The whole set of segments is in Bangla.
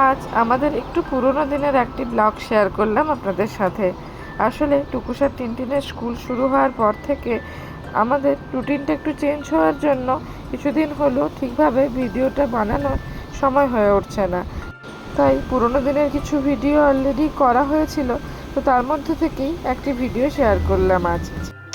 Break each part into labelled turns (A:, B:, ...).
A: আজ আমাদের একটু পুরোনো দিনের একটি ব্লগ শেয়ার করলাম আপনাদের সাথে। আসলে টুকুসার টিনটিনের স্কুল শুরু হওয়ার পর থেকে আমাদের রুটিনটা একটু চেঞ্জ হওয়ার জন্য কিছুদিন হলো ঠিকভাবে ভিডিওটা বানানোর সময় হয়ে উঠছে না। তাই পুরোনো দিনের কিছু ভিডিও অলরেডি করা হয়েছিল, তো তার মধ্যে থেকেই একটি ভিডিও শেয়ার করলাম আজ।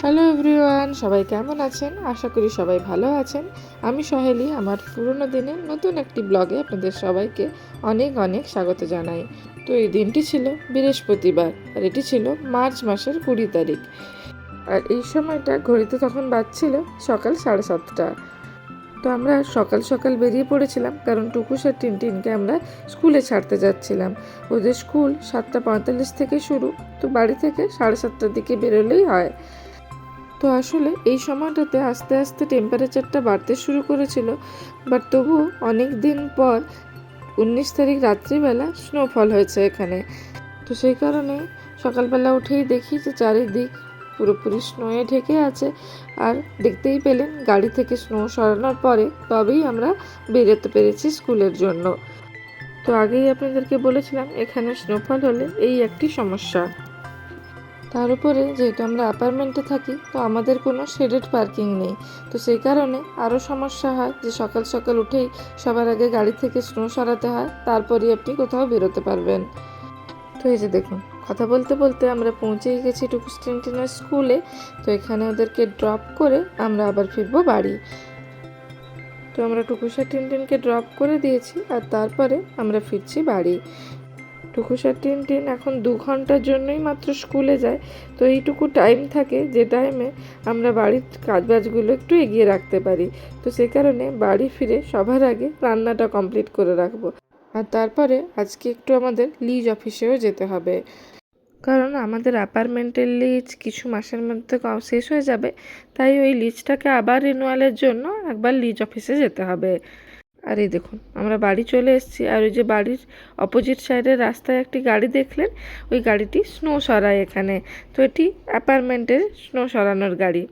A: হ্যালো এভরিওয়ান সবাই কেমন আছেন? আশা করি সবাই ভালো আছেন। আমি সহেলি, আমার পুরোনো দিনের নতুন একটি ব্লগে আপনাদের সবাইকে অনেক অনেক স্বাগত জানাই। তো এই দিনটি ছিল বৃহস্পতিবার, আর এটি ছিল মার্চ মাসের কুড়ি তারিখ। আর এই সময়টা ঘড়িতে তখন বাজছিল সকাল সাড়ে সাতটা। তো আমরা সকাল সকাল বেরিয়ে পড়েছিলাম, কারণ টুকুস আর টিনটিনকে আমরা স্কুলে ছাড়তে যাচ্ছিলাম। ওদের স্কুল সাতটা পঁয়তাল্লিশ থেকে শুরু, তো বাড়ি থেকে সাড়ে সাতটার দিকে বেরোলেই হয়। তো আসলে এই সময়টাতে আস্তে আস্তে টেম্পারেচারটা বাড়তে শুরু করেছিল বাট তবু অনেক দিন পর উনিশ তারিখ রাত্রিবেলা স্নোফল হয়েছে এখানে। তো সেই কারণে সকালবেলা উঠেই দেখি যে চারিদিক পুরোপুরি স্নোয়ে ঢেকে আছে, আর দেখতেই পেলেন গাড়ি থেকে স্নো সরানোর পরে তবেই আমরা বেরোতে পেরেছি স্কুলের জন্য। তো আগেই আপনাদেরকে বলেছিলাম, এখানে স্নোফল হলে এই একটি সমস্যা। তার উপরে যেহেতু আমরা অ্যাপার্টমেন্টে থাকি, তো আমাদের কোনো শেডেড পার্কিং নেই। তো সেই কারণে আরও সমস্যা হয় যে সকাল সকাল উঠেই সবার আগে গাড়ি থেকে স্নো সরাতে হয়, তারপরই আপনি কোথাও বেরোতে পারবেন। তো এই যে দেখুন, কথা বলতে বলতে আমরা পৌঁছেই গেছি টুকুস্টেন্টিনার স্কুলে তো এখানে ওদেরকে ড্রপ করে আমরা আবার ফিরবো বাড়ি। তো আমরা টুকুসা টিনটিনকে ড্রপ করে দিয়েছি আর তারপরে আমরা ফিরছি বাড়ি। টুকুসা টিনটিন এখন দু ঘণ্টার জন্যই মাত্র স্কুলে যায়। তো এইটুকু টাইম থাকে যে টাইমে আমরা বাড়ির কাজবাজগুলো একটু এগিয়ে রাখতে পারি। তো সে কারণে বাড়ি ফিরে সবার আগে রান্নাটা কমপ্লিট করে রাখব। আর তারপরে আজকে একটু আমাদের লিজ অফিসেও যেতে হবে। কারণ আমাদের অ্যাপার্টমেন্টের লিজ কিছু মাসের মধ্যে শেষ হয়ে যাবে। তাই ওই লিজটাকে আবার রিনুয়ালের জন্য একবার লিজ অফিসে যেতে হবে। আর এই দেখুন, আমরা বাড়ি চলে এসেছি। আর ওই যে বাড়ির অপোজিট সাইডের রাস্তায় একটি গাড়ি দেখলেন? ওই গাড়িটি স্নো সরায় এখানে। তো এটি অ্যাপার্টমেন্টের স্নো সরানোর গাড়ি।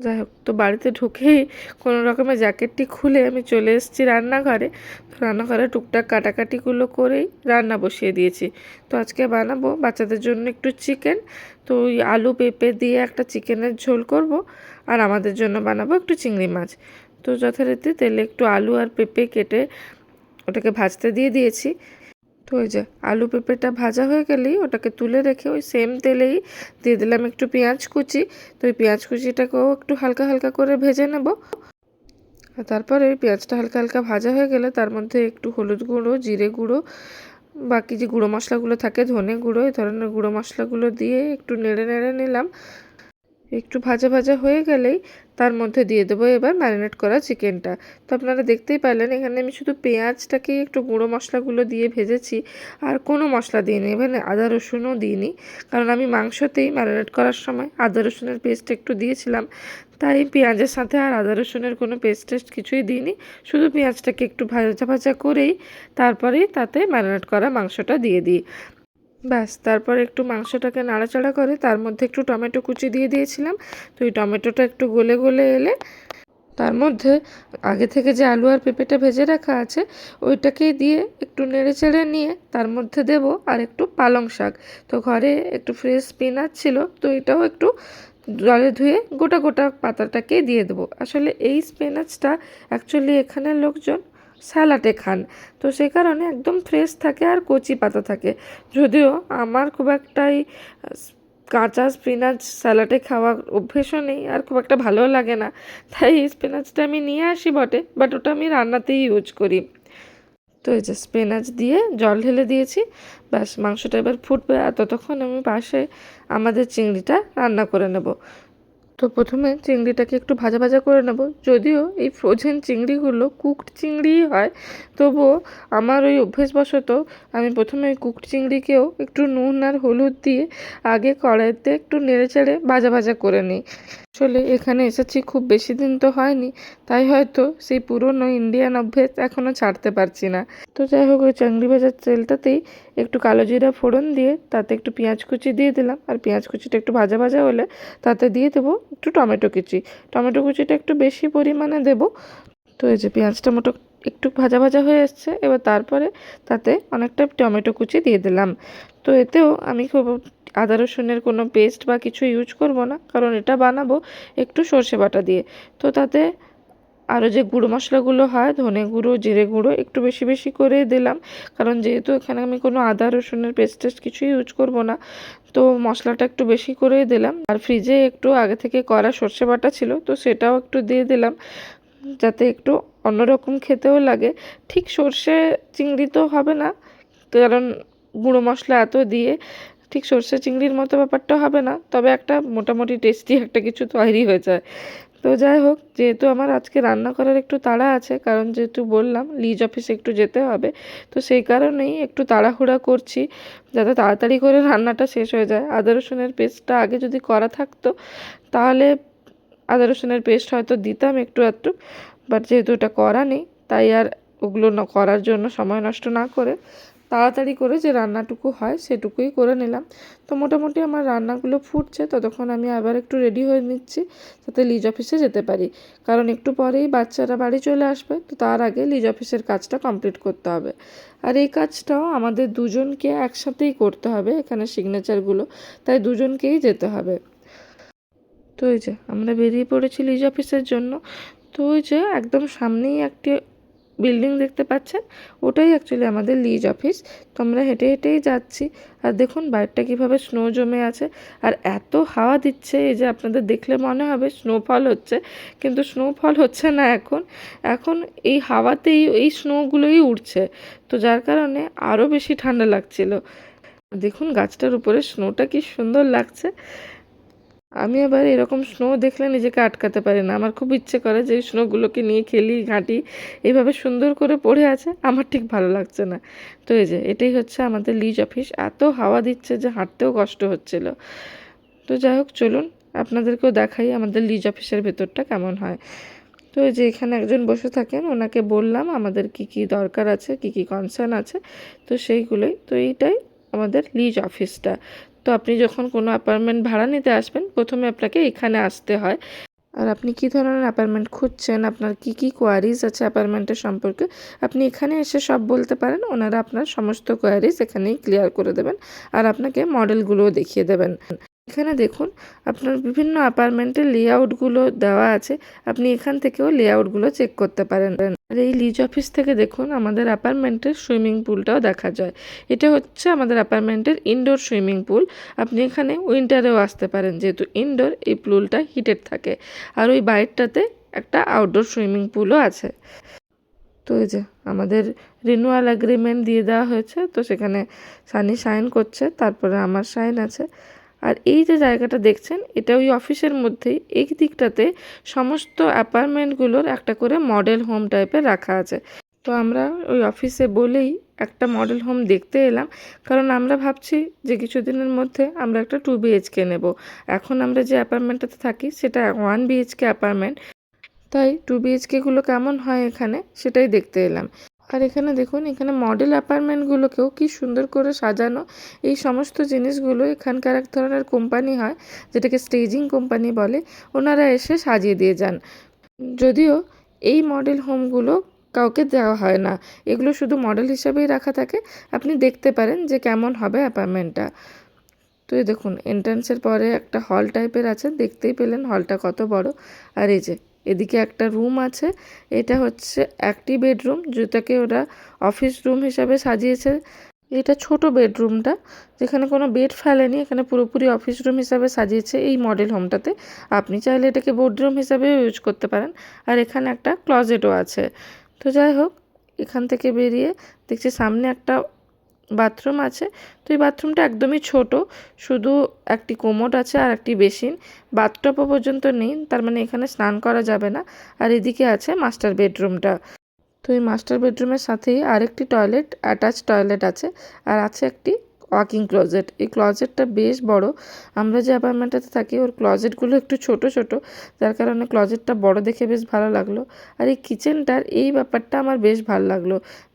A: যাই হোক, তো বাড়িতে ঢুকেই কোনো রকমের জ্যাকেটটি খুলে আমি চলে এসেছি রান্নাঘরে। তো রান্নাঘরে টুকটাক কাটাকাটিগুলো করেই রান্না বসিয়ে দিয়েছি। তো আজকে বানাবো বাচ্চাদের জন্য একটু চিকেন। তো ওই আলু পেঁপে দিয়ে একটা চিকেনের ঝোল করব। আর আমাদের জন্য বানাবো একটু চিংড়ি মাছ। তো যথারীতি তেলে একটু আলু আর পেঁপে কেটে ওটাকে ভাজতে দিয়ে দিয়েছি। তো ওই যে আলু পেঁপেটা ভাজা হয়ে গেলেই ওটাকে তুলে রেখে ওই সেম তেলেই দিয়ে দিলাম একটু পেঁয়াজ কুচি। তো ওই পেঁয়াজ কুচিটাকেও একটু হালকা হালকা করে ভেজে নেব। আর তারপরে পেঁয়াজটা হালকা হালকা ভাজা হয়ে গেলে তার মধ্যে একটু হলুদ গুঁড়ো, জিরে গুঁড়ো, বাকি যে গুঁড়ো মশলাগুলো থাকে, ধনে গুঁড়ো, এই ধরনের গুঁড়ো মশলাগুলো দিয়ে একটু নেড়ে নেড়ে নিলাম। একটু ভাজা ভাজা হয়ে গেলেই তার মধ্যে দিয়ে দেবো। এবার ম্যারিনেট করা চিকেনটা তো আপনারা দেখতেই পারলেন, এখানে আমি শুধু পেঁয়াজটাকেই একটু গুঁড়ো মশলাগুলো দিয়ে ভেজেছি। আর কোনো মশলা দিইনি এখানে আদা রসুনও দিইনি। কারণ আমি মাংসতেই ম্যারিনেট করার সময় আদা রসুনের পেস্ট একটু দিয়েছিলাম। তাই পেঁয়াজের সাথে আর আদা রসুনের কোনো পেস্ট টেস্ট কিছুই দিইনি। শুধু পেঁয়াজটাকে একটু ভাজা ভাজা করেই তারপরেই তাতে ম্যারিনেট করা মাংসটা দিয়ে দিই। ব্যাস, তারপর একটু মাংসটাকে নাড়াচাড়া করে তার মধ্যে একটু টমেটো কুচি দিয়ে দিয়েছিলাম। তো ওই টমেটোটা একটু গলে গলে এলে তার মধ্যে আগে থেকে যে আলু আর পেঁপেটা ভেজে রাখা আছে ওইটাকেই দিয়ে একটু নেড়ে চেড়ে নিয়ে তার মধ্যে দেব আর একটু পালং শাক। তো ঘরে একটু ফ্রেশ স্পিনাচ ছিল, তো এটাও একটু জলে ধুয়ে গোটা গোটা পাতাটাকে দিয়ে দেবো। আসলে এই স্পিনাচটা অ্যাকচুয়ালি এখানের লোকজন স্যালাডে খান। তো সে কারণে একদম ফ্রেশ থাকে আর কচি পাতা থাকে। যদিও আমার খুব একটাই কাঁচা স্পিনাচ স্যালাডে খাওয়া অভ্যেসও নেই আর খুব একটা ভালোও লাগে না। তাই এই স্পিনাচটা আমি নিয়ে আসি বটে বাট ওটা আমি রান্নাতেই ইউজ করি। তো এই যে স্পিনাচ দিয়ে জল ঢেলে দিয়েছি। ব্যাস, মাংসটা এবার ফুটবে আর ততক্ষণ আমি পাশে আমাদের চিংড়িটা রান্না করে নেব। তো প্রথমে চিংড়িটাকে একটু ভাজা ভাজা করে নেব। যদিও এই ফ্রোজেন চিংড়িগুলো কুকড চিংড়িই হয়, তবুও আমার ওই অভ্যেসবশত আমি প্রথমে ওই কুকড চিংড়িকেও একটু নুন আর হলুদ দিয়ে আগে কড়াইতে একটু নেড়ে চেড়ে ভাজা ভাজা করে নিই। আসলে এখানে এসেছি খুব বেশি দিন তো হয়নি। তাই হয়তো সেই পুরনো ইন্ডিয়ান অভ্যেস এখনও ছাড়তে পারছি না। তো যাই হোক, ওই চিংড়ি ভাজার তেলটাতেই একটু কালো জিরা ফোড়ন দিয়ে তাতে একটু পেঁয়াজ কুচি দিয়ে দিলাম। আর পেঁয়াজ কুচিটা একটু ভাজা ভাজা হলে তাতে দিয়ে দেবো একটু টমেটো কুচি। টমেটো কুচিটা একটু বেশি পরিমাণে দেবো। তো এই যে পেঁয়াজটা মোটো একটু ভাজা ভাজা হয়ে এসছে। এবার তারপরে তাতে অনেকটা টমেটো কুচি দিয়ে দিলাম। তো এতেও আমি খুব আদা রসুনের কোনো পেস্ট বা কিছু ইউজ করব না, কারণ এটা বানাবো একটু সর্ষে বাটা দিয়ে। তো তাতে আরও যে গুঁড়ো মশলাগুলো হয়, ধনে গুঁড়ো, জিরে গুঁড়ো একটু বেশি বেশি করে দিলাম, কারণ যেহেতু এখানে আমি কোনো আদা রসুনের পেস্ট টেস্ট কিছু ইউজ করব না, তো মশলাটা একটু বেশি করেই দিলাম। আর ফ্রিজে একটু আগে থেকে করা সর্ষে বাটা ছিল, তো সেটাও একটু দিয়ে দিলাম, যাতে একটু অন্যরকম খেতেও লাগে। ঠিক সর্ষে চিংড়ি তো হবে না, কারণ গুঁড়ো মশলা এত দিয়ে ঠিক সর্ষে চিংড়ির মতো ব্যাপারটা হবে না, তবে একটা মোটামুটি টেস্টি একটা কিছু তৈরি হয়ে যায়। তো যাই হোক, যেহেতু আমার আজকে রান্না করার একটু তাড়া আছে, কারণ যেহেতু বললাম লিজ অফিসে একটু যেতে হবে, তো সেই কারণেই একটু তাড়াহুড়া করছি, যাতে তাড়াতাড়ি করে রান্নাটা শেষ হয়ে যায়। আদা রসুনের পেস্টটা আগে যদি করা থাকতো, তাহলে আদা রসুনের পেস্ট হয়তো দিতাম একটু একটু বাট যেহেতু ওটা করা নেই, তাই আর ওগুলো করার জন্য সময় নষ্ট না করে তাড়াতাড়ি করে যে রান্নাটুকু হয় সেটুকুই করে নিলাম। তো মোটামুটি আমার রান্নাগুলো ফুটছে, ততক্ষণ আমি আবার একটু রেডি হয়ে নিচ্ছি যাতে লিজ অফিসে যেতে পারি। কারণ একটু পরেই বাচ্চারা বাড়ি চলে আসবে, তো তার আগে লিজ অফিসের কাজটা কমপ্লিট করতে হবে। আর এই কাজটাও আমাদের দুজনকে একসাথেই করতে হবে এখানে সিগনেচারগুলো তাই দুজনকেই যেতে হবে। তো ওই যে, আমরা বেরিয়ে পড়েছি লিজ অফিসের জন্য। তো ওই যে, একদম সামনেই একটি বিল্ডিং দেখতে পাচ্ছেন, ওটাই অ্যাকচুয়ালি আমাদের লিজ অফিস তো আমরা হেঁটে হেঁটেই যাচ্ছি। আর দেখুন বাইরটা কীভাবে স্নো জমে আছে। আর এত হাওয়া দিচ্ছে, এই যে আপনাদের দেখলে মনে হবে স্নোফল হচ্ছে। কিন্তু স্নোফল হচ্ছে না এখন। এখন এই হাওয়াতেই, এই স্নোগুলোই উঠছে তো যার কারণে আরও বেশি ঠান্ডা লাগছিল। দেখুন গাছটার উপরে স্নোটা কি সুন্দর লাগছে। আমি আবার এরকম স্নো দেখলে নিজেকে আটকাতে পারি না। আমার খুব ইচ্ছে করে যে স্নোগুলোকে নিয়ে খেলি, ঘাঁটি, এইভাবে সুন্দর করে পড়ে আছে, আমার ঠিক ভালো লাগছে না। তো এই যে, এটাই হচ্ছে আমাদের লিজ অফিস এত হাওয়া দিচ্ছে যে হাঁটতেও কষ্ট হচ্ছিল। তো যাই হোক, চলুন আপনাদেরকেও দেখাই আমাদের লিজ অফিসের ভেতরটা কেমন হয়। তো এই যে, এখানে একজন বসে থাকেন, ওনাকে বললাম আমাদের কি কি দরকার আছে, কি কি কনসার্ন আছে। তো সেইগুলোই। তো এইটাই আমাদের লিজ অফিসটা আপনি যখন কোনো অ্যাপার্টমেন্ট ভাড়া নিতে আসবেন, প্রথমে আপনাকে এখানে আসতে হয়। আর আপনি কি ধরনের অ্যাপার্টমেন্ট খুঁজছেন? আপনার কি কি কোয়ারিজ আছে অ্যাপার্টমেন্টের সম্পর্কে? আপনি এখানে এসে সব বলতে পারেন, ওনারা আপনার সমস্ত কোয়ারিজ এখানেই ক্লিয়ার করে দেবেন। আর আপনাকে মডেলগুলোও দেখিয়ে দেবেন। এখানে দেখুন, আপনার বিভিন্ন অ্যাপার্টমেন্টের লেআউটগুলো দেওয়া আছে। আপনি এখান থেকেও লেআউটগুলো চেক করতে পারেন। আর এই লিজ অফিস থেকে দেখুন, আমাদের অ্যাপার্টমেন্টের সুইমিং পুলটাও দেখা যায়। এটা হচ্ছে আমাদের অ্যাপার্টমেন্টের ইনডোর সুইমিং পুল আপনি এখানে উইন্টারেও আসতে পারেন, যেহেতু ইনডোর এই পুলটা হিটেড থাকে। আর ওই বাইরটাতে একটা আউটডোর সুইমিং পুলও আছে। তো এই যে, আমাদের রিনুয়াল অ্যাগ্রিমেন্ট দিয়ে দেওয়া হয়েছে। তো সেখানে সানি সাইন করছে, তারপরে আমার সাইন আছে। আর এই যে জায়গাটা দেখছেন, এটা ওই অফিসের মধ্যেই, এই দিকটাতে সমস্ত অ্যাপার্টমেন্টগুলোর একটা করে মডেল হোম টাইপের রাখা আছে। তো আমরা ওই অফিসে বলেই একটা মডেল হোম দেখতে এলাম, কারণ আমরা ভাবছি যে কিছুদিনের মধ্যে আমরা একটা টু বিএইচকে নেব। এখন আমরা যে অ্যাপার্টমেন্টটাতে থাকি, সেটা ওয়ান বিএইচকে অ্যাপার্টমেন্ট। তাই টু বিএইচকেগুলো কেমন হয় এখানে, সেটাই দেখতে এলাম। আর এখানে দেখুন, এখানে মডেল অ্যাপার্টমেন্টগুলোকেও কি সুন্দর করে সাজানো। এই সমস্ত জিনিসগুলো এখানকার এক ধরনের কোম্পানি হয়, যেটাকে স্টেজিং কোম্পানি বলে। ওনারা এসে সাজিয়ে দিয়ে যান। যদিও এই মডেল হোমগুলো কাউকে দেওয়া হয় না। এগুলো শুধু মডেল হিসাবেই রাখা থাকে। আপনি দেখতে পারেন যে কেমন হবে অ্যাপার্টমেন্টটা তো এই দেখুন এন্ট্রান্সের পরে একটা হল টাইপের আছে। দেখতেই পেলেন হলটা কত বড়। আর এই যে এদিকে একটা রুম আছে। এটা হচ্ছে একটি বেডরুম, যেটাকে ওরা অফিস রুম হিসাবে সাজিয়েছে। এটা ছোট বেডরুমটা, যেখানে কোনো বেড ফেলেনি, এখানে পুরোপুরি অফিস রুম হিসাবে সাজিয়েছে এই মডেল হোমটাতে। আপনি চাইলে এটাকে বেডরুম হিসাবেও ইউজ করতে পারেন। আর এখানে একটা ক্লজেটও আছে। তো যাই হোক, এখান থেকে বেরিয়ে দেখছি সামনে একটা বাথরুম আছে। তো এই বাথরুমটা একদমই ছোট, শুধু একটি কোমোড আছে আর একটি বেসিন। বাথটপও পর্যন্ত নেই, তার মানে এখানে স্নান করা যাবে না। আর এদিকে আছে মাস্টার বেডরুমটা। তো এই মাস্টার বেডরুমের সাথেই আরেকটি টয়লেট অ্যাটাচ টয়লেট আছে আর আছে একটি ওয়াকিং ক্লোজেট। এই ক্লোজেটটা বেশ বড়। আমরা যে অ্যাপার্টমেন্টটাতে থাকি, ওর ক্লোজেটগুলো একটু ছোট ছোট। যার কারণে ক্লোজেটটা বড় দেখে বেশ ভালো লাগল। আর এই কিচেনটার এই ব্যাপারটা আমার বেশ ভালো লাগল।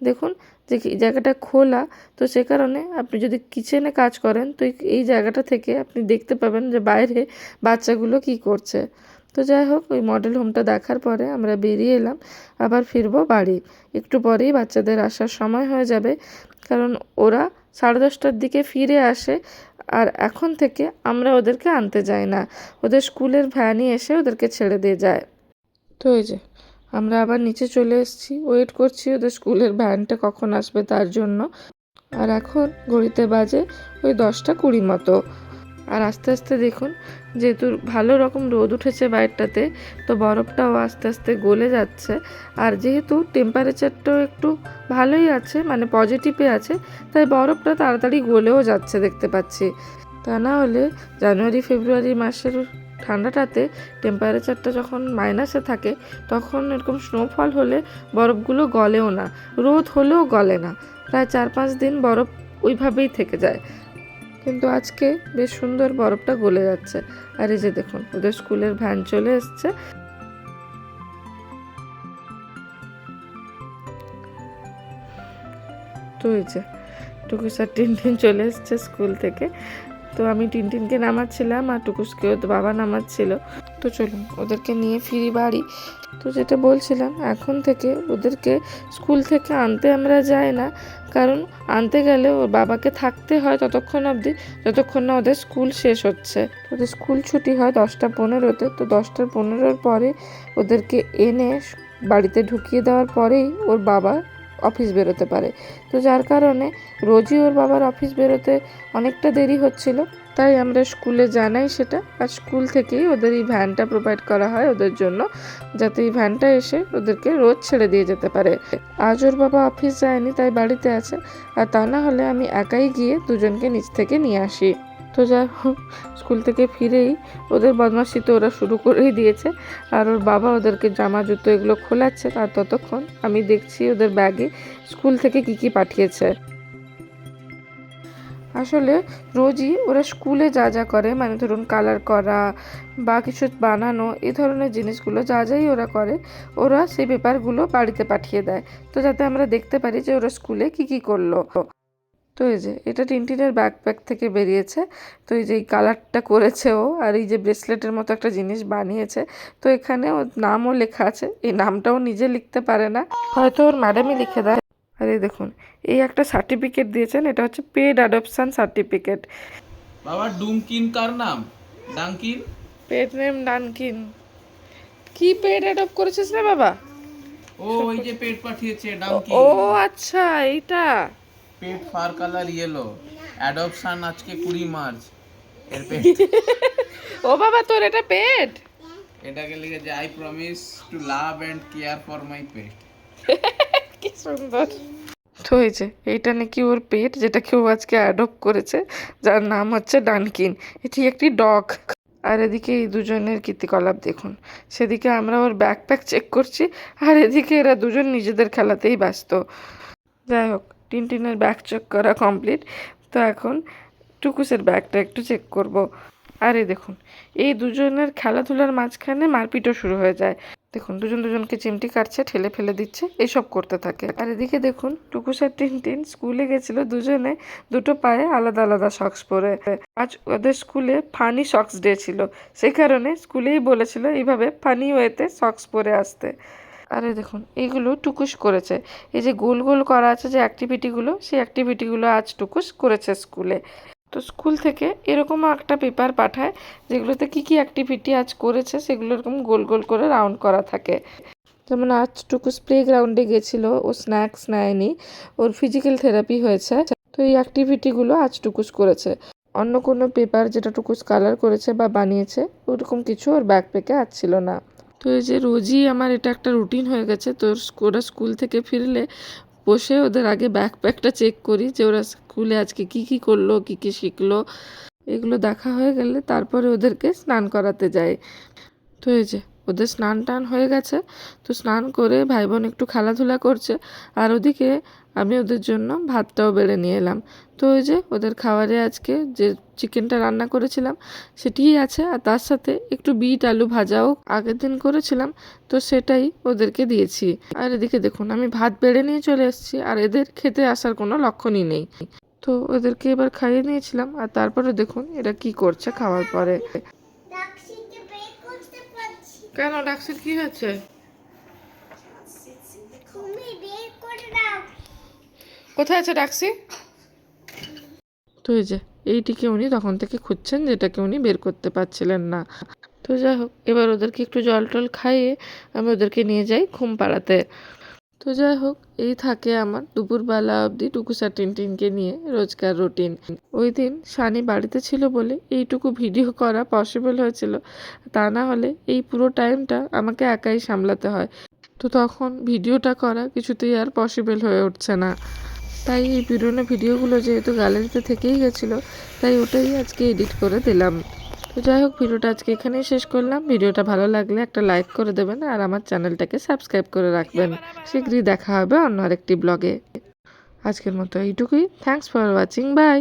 A: দেখুন যে জায়গাটা খোলা, তো সে কারণে আপনি যদি কিচেনে কাজ করেন, তো এই জায়গাটা থেকে আপনি দেখতে পাবেন যে বাইরে বাচ্চাগুলো কি করছে। তো যাই হোক, ওই মডেল হোমটা দেখার পরে আমরা বেরিয়ে এলাম, আবার ফিরবো বাড়ি। একটু পরেই বাচ্চাদের আসার সময় হয়ে যাবে, কারণ ওরা সাড়ে দশটার দিকে ফিরে আসে, আর এখন থেকে আমরা ওদেরকে আনতে যাই না। ওদের স্কুলের ভ্যানই এসে ওদেরকে ছেড়ে দিয়ে যায়। তো এই যে আমরা আবার নিচে চলে এসেছি। ওয়েট করছি ওদের স্কুলের ভ্যানটা কখন আসবে তার জন্য। আর এখন ঘড়িতে বাজে ওই দশটা কুড়ি মতো। আর আস্তে আস্তে দেখুন, যেহেতু ভালো রকম রোদ উঠেছে বাইরটাতে, তো বরফটাও আস্তে আস্তে গলে যাচ্ছে। আর যেহেতু টেম্পারেচারটাও একটু ভালোই আছে মানে পজিটিভে আছে, তাই বরফটা তাড়াতাড়ি গলেও যাচ্ছে দেখতে পাচ্ছি। তা না হলে জানুয়ারি, ফেব্রুয়ারি মাসের ঠান্ডাটাতে টেম্পারেচারটা যখন মাইনাসে থাকে, তখন এরকম স্নোফল হলে বরফগুলো গলেও না, রোদ হলেও গলে না। প্রায় চার পাঁচ দিন বরফ ওইভাবেই থেকে যায়। কিন্তু আজকে বেশ সুন্দর বরফটা গলে যাচ্ছে। আর এই যে দেখুন, ওদের স্কুলের ভ্যান চলে এসছে। তো এই যে টুকু স্যার টিনটিন চলে এসছে স্কুল থেকে। তো আমি টিনটিনকে নামাচ্ছিলাম আর টুকুসকে ওদের বাবা নামাচ্ছিল। তো চলুন, ওদেরকে নিয়ে ফিরি বাড়ি। তো যেটা বলছিলাম, এখন থেকে ওদেরকে স্কুল থেকে আনতে আমরা যাই না, কারণ আনতে গেলে ওর বাবাকে থাকতে হয় ততক্ষণ অবধি, যতক্ষণ না ওদের স্কুল শেষ হচ্ছে। ওদের স্কুল ছুটি হয় দশটা পনেরোতে, তো দশটা পনেরোর পরে ওদেরকে এনে বাড়িতে ঢুকিয়ে দেওয়ার পরেই ওর বাবা অফিস বেরোতে পারে। তো যার কারণে রোজই ওর বাবার অফিস বেরোতে অনেকটা দেরি হচ্ছিল। তাই আমরা স্কুলে জানাই সেটা আর স্কুল থেকেই ওদের এই ভ্যানটা প্রোভাইড করা হয় ওদের জন্য, যাতে এই ভ্যানটা এসে ওদেরকে রোজ ছেড়ে দিয়ে যেতে পারে। আজ ওর বাবা অফিস যায়নি, তাই বাড়িতে আছে। আর তা না হলে আমি একাই গিয়ে দুজনকে নিচ থেকে নিয়ে আসি। তো যাই হোক, স্কুল থেকে ফিরেই ওদের বদমাশি তো ওরা শুরু করেই দিয়েছে। আর ওর বাবা ওদেরকে জামা, জুতো এগুলো খোলাচ্ছে। আর ততক্ষণ আমি দেখছি ওদের ব্যাগে স্কুল থেকে কি কি পাঠিয়েছে। আসলে রোজই ওরা স্কুলে যা যা করে মানে ধরুন কালার করা বা কিছু বানানো এই ধরনের জিনিসগুলো যা যাই ওরা করে, ওরা সেই পেপারগুলো বাড়িতে পাঠিয়ে দেয়। তো যাতে আমরা দেখতে পারি যে ওরা স্কুলে কি কি করল। তো এই যে এটা টিনটিনের ব্যাকপ্যাক থেকে বেরিয়েছে। তো এই যে এই কালারটা করেছে ও আর এই যে ব্রেসলেটের মতো একটা জিনিস বানিয়েছে। তো এখানে ওর নামও লেখা আছে। এই নামটাও নিজে লিখতে পারে না। হয়তো ওর ম্যাডামই লিখে দেয়। আর এই দেখুন এই একটা সার্টিফিকেট দিয়েছেন এটা হচ্ছে পেড অ্যাডপশন সার্টিফিকেট
B: বাবা ডুমকিন কার নাম? Dunkin
A: pet name Dunkin. কি পেড অ্যাডপ্ট করেছিস রে বাবা?
B: ও ওই যে পেট পাঠিয়েছে ডাঙ্কিন
A: ও আচ্ছা এইটা।
B: Pet fur colour yellow adoption আজকে কুড়ি মার্চ। এর পেট।
A: ও বাবা তোর এটা পেট?
B: এটাকে লিখেছে I promise to love and care for my pet
A: কি সুন্দর। এই এইটা নাকি ওর পেট যেটা কেউ আজকে অ্যাডপ্ট করেছে যার নাম হচ্ছে ডানকিন এটি একটি ডগ আর এদিকে এই দুজনের কীর্তিকলাপ দেখুন। সেদিকে আমরা ওর ব্যাকপ্যাক চেক করছি আর এদিকে এরা দুজন নিজেদের খেলাতেই ব্যস্ত। যাই হোক টিনটিনের ব্যাগ চেক করা কমপ্লিট তো এখন টুকুসের ব্যাগটা একটু চেক করব। আরে দেখুন, এই দুজনের খেলাধুলার মাঝখানে মারপিটও শুরু হয়ে যায়। দেখুন, দুজন দুজনকে চিমটি কাটছে, ঠেলে ফেলে দিচ্ছে, এসব করতে থাকে। আর এদিকে দেখুন, টুকুস আর টিনটিন স্কুলে গেছিল দুজনে দুটো পায়ে আলাদা আলাদা সক্স পরে। আজ ওদের স্কুলে ফানি সক্স ডে ছিল। সেই কারণে স্কুলেই বলেছিল এইভাবে ফানি ওয়েতে সক্স পরে আসতে। আরে দেখুন এইগুলো টুকুস করেছে। এই যে গোল গোল করা আছে যে অ্যাক্টিভিটিগুলো সেই অ্যাক্টিভিটিগুলো আজ টুকুস করেছে স্কুলে তো স্কুল থেকে এরকমও একটা পেপার পাঠায় যেগুলোতে কি কি অ্যাক্টিভিটি আজ করেছে, সেগুলো এরকম গোল গোল করে রাউন্ড করা থাকে। যেমন আজ টুকুস প্লে গ্রাউন্ডে গেছিল, ও স্ন্যাক্স নেয়নি, ওর ফিজিক্যাল থেরাপি হয়েছে। তো এই অ্যাক্টিভিটিগুলো আজ টুকুস করেছে। অন্য কোনো পেপার যেটা টুকুস কালার করেছে বা বানিয়েছে, ওরকম কিছু ওর ব্যাকপ্যাকে আজ ছিল না। তো এই যে রোজই আমার এটা একটা রুটিন হয়ে গেছে, তো ওরা স্কুল থেকে ফিরলে বসে ওদের আগে ব্যাকপ্যাকটা চেক করি যে ওরা স্কুলে আজকে কি কি করল, কি কি শিখলো। এগুলো দেখা হয়ে গেলে তারপরে ওদেরকে স্নান করাতে যায় তো এই যে ওদের স্নান টান হয়ে গেছে, তো স্নান করে ভাই বোন একটু খেলাধুলা করছে, আর ওদিকে আমি ওদের জন্য ভাতটাও বেড়ে নিয়ে এলাম। তো ওই যে ওদের খাবারে আজকে যে চিকেনটা রান্না করেছিলাম সেটিই আছে, আর তার সাথে একটু বিট আলু ভাজাও আগের দিন করেছিলাম, তো সেটাই ওদেরকে দিয়েছি। আর এদিকে দেখুন, আমি ভাত বেড়ে নিয়ে চলে এসেছি, আর এদের খেতে আসার কোনো লক্ষণই নেই। তো ওদেরকে এবার খাইয়ে নিয়েছিলাম, আর তারপরে দেখুন এরা কি করছে খাওয়ার পরে
C: ট্যাক্সিতে পে করতে পারছি
A: কেন ডাকছেন কি হয়েছে? কোথায় আছে ডাকসি তো এই যে এইটিকে উনি তখন থেকে খুঁজছেন যেটাকে উনি বের করতে পারছিলেন না। তো যাই হোক এবার ওদেরকে একটু জল টল খাইয়ে আমি ওদেরকে নিয়ে যাই ঘুম পাড়াতে তো যাই হোক, এই থাকে আমার দুপুরবেলা অবধি টুকুসা টিনটিনকে নিয়ে রোজকার রুটিন। ওই দিন সানি বাড়িতে ছিল বলে এইটুকু ভিডিও করা পসিবল হয়েছিল। তা না হলে এই পুরো টাইমটা আমাকে একাই সামলাতে হয়। তো তখন ভিডিওটা করা কিছুতেই আর পসিবল হয়ে উঠছে না। তাই এই পুরোনো ভিডিওগুলো যেহেতু গ্যালারিতে থেকেই গেছিল, তাই ওটাই আজকে এডিট করে দিলাম। তো যাই হোক, ভিডিওটা আজকে এখানেই শেষ করলাম। ভিডিওটা ভালো লাগলে একটা লাইক করে দেবেন আর আমার চ্যানেলটাকে সাবস্ক্রাইব করে রাখবেন। শীঘ্রই দেখা হবে অন্য আরেকটি ব্লগে। আজকের মতো এইটুকুই। Thanks for watching by